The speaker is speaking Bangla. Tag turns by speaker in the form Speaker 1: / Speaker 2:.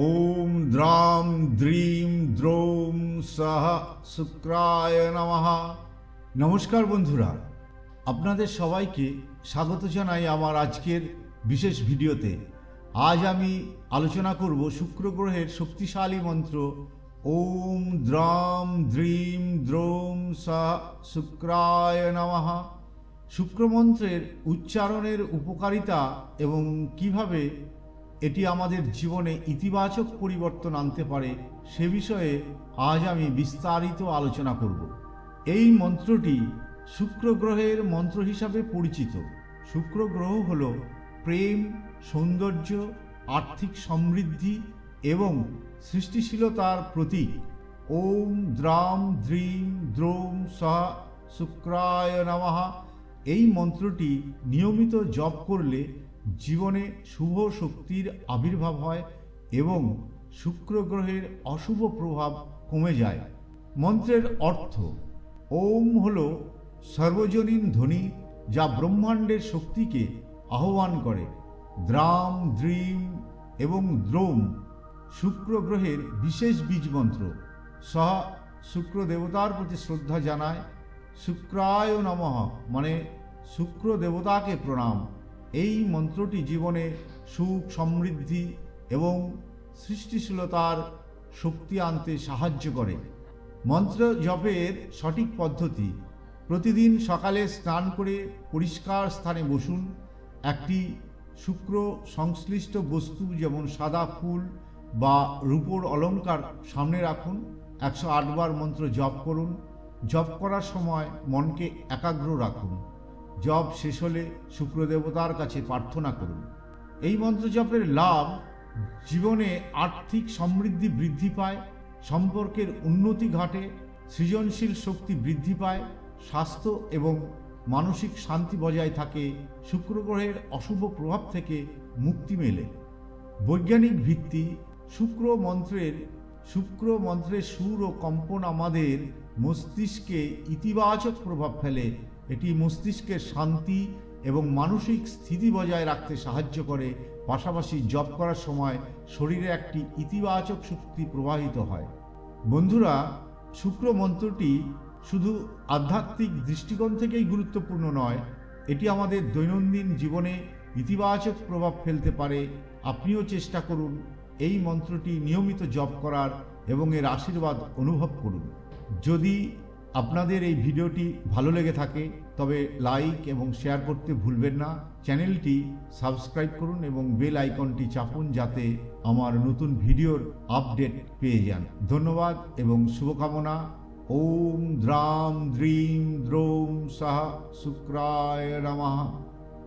Speaker 1: ওম দ্রাম দ্রিম দ্রৌম সাহ শুক্রায় নমঃ নমস্কার বন্ধুরা, আপনাদের সবাইকে স্বাগত জানাই আমার আজকের বিশেষ ভিডিওতে। আজ আমি আলোচনা করব শুক্র গ্রহের শক্তিশালী মন্ত্র ওম দ্রাম দ্রিম দ্রৌম সাহ শুক্রায় নমঃ। শুক্রমন্ত্রের উচ্চারণের উপকারিতা এবং কীভাবে এটি আমাদের জীবনে ইতিবাচক পরিবর্তন আনতে পারে, সে বিষয়ে আজ আমি বিস্তারিত আলোচনা করব। এই মন্ত্রটি শুক্র গ্রহের মন্ত্র হিসাবে পরিচিত। শুক্র গ্রহ হল প্রেম, সৌন্দর্য, আর্থিক সমৃদ্ধি এবং সৃষ্টিশীলতার প্রতীক। ওম দ্রাম দ্রিম দ্রৌম সহ শুক্রায় নমঃ। এই মন্ত্রটি নিয়মিত জপ করলে জীবনে শুভ শক্তির আবির্ভাব হয় এবং শুক্র গ্রহের অশুভ প্রভাব কমে যায়। মন্ত্রের অর্থ, ওম হল সর্বজনীন ধ্বনি যা ব্রহ্মাণ্ডের শক্তিকে আহ্বান করে। দ্রাম, দ্রিম এবং দ্রোম শুক্র গ্রহের বিশেষ বীজ মন্ত্র। সহ শুক্র দেবতার প্রতি শ্রদ্ধা জানায়। শুক্রায় নমঃ মানে শুক্র দেবতাকে প্রণাম। এই মন্ত্রটি জীবনে সুখ, সমৃদ্ধি এবং সৃষ্টিশীলতার শক্তি আনতে সাহায্য করে। মন্ত্র জপের সঠিক পদ্ধতি, প্রতিদিন সকালে স্নান করে পরিষ্কার স্থানে বসুন। একটি শুক্র সংশ্লিষ্ট বস্তু যেমন সাদা ফুল বা রূপোর অলংকার সামনে রাখুন। একশো আটবার মন্ত্র জপ করুন। জপ করার সময় মনকে একাগ্র রাখুন। জপ শেষ হলে শুক্র দেবতার কাছে প্রার্থনা করুন। এই মন্ত্র জপের লাভ জীবনে আর্থিক সমৃদ্ধি বৃদ্ধি পায়, সম্পর্কের উন্নতি ঘটে, সৃজনশীল শক্তি বৃদ্ধি পায়, স্বাস্থ্য এবং মানসিক শান্তি বজায় থাকে, শুক্র গ্রহের অশুভ প্রভাব থেকে মুক্তি মেলে। বৈজ্ঞানিক ভিত্তি শুক্র মন্ত্রের শুক্র মন্ত্রের সুর ও কম্পন আমাদের মস্তিষ্কে ইতিবাচক প্রভাব ফেলে এটি মস্তিষ্কের শান্তি এবং মানসিক স্থিতি বজায় রাখতে সাহায্য করে। পাশাপাশি জপ করার সময় শরীরে একটি ইতিবাচক শক্তি প্রবাহিত হয়। বন্ধুরা, শুক্র মন্ত্রটি শুধু আধ্যাত্মিক দৃষ্টিকোণ থেকেই গুরুত্বপূর্ণ নয়, এটি আমাদের দৈনন্দিন জীবনে ইতিবাচক প্রভাব ফেলতে পারে। আপনিও চেষ্টা করুন এই মন্ত্রটি নিয়মিত জপ করার এবং এর আশীর্বাদ অনুভব করুন। যদি আপনাদের এই ভিডিওটি ভালো লেগে থাকে, তবে লাইক এবং শেয়ার করতে ভুলবেন না। চ্যানেলটি সাবস্ক্রাইব করুন এবং বেল আইকনটি চাপুন যাতে আমার নতুন ভিডিওর আপডেট পেয়ে যান। ধন্যবাদ এবং শুভকামনা। ওম দ্রাম দ্রিম দ্রোম সাহা শুক্রায় নমঃ।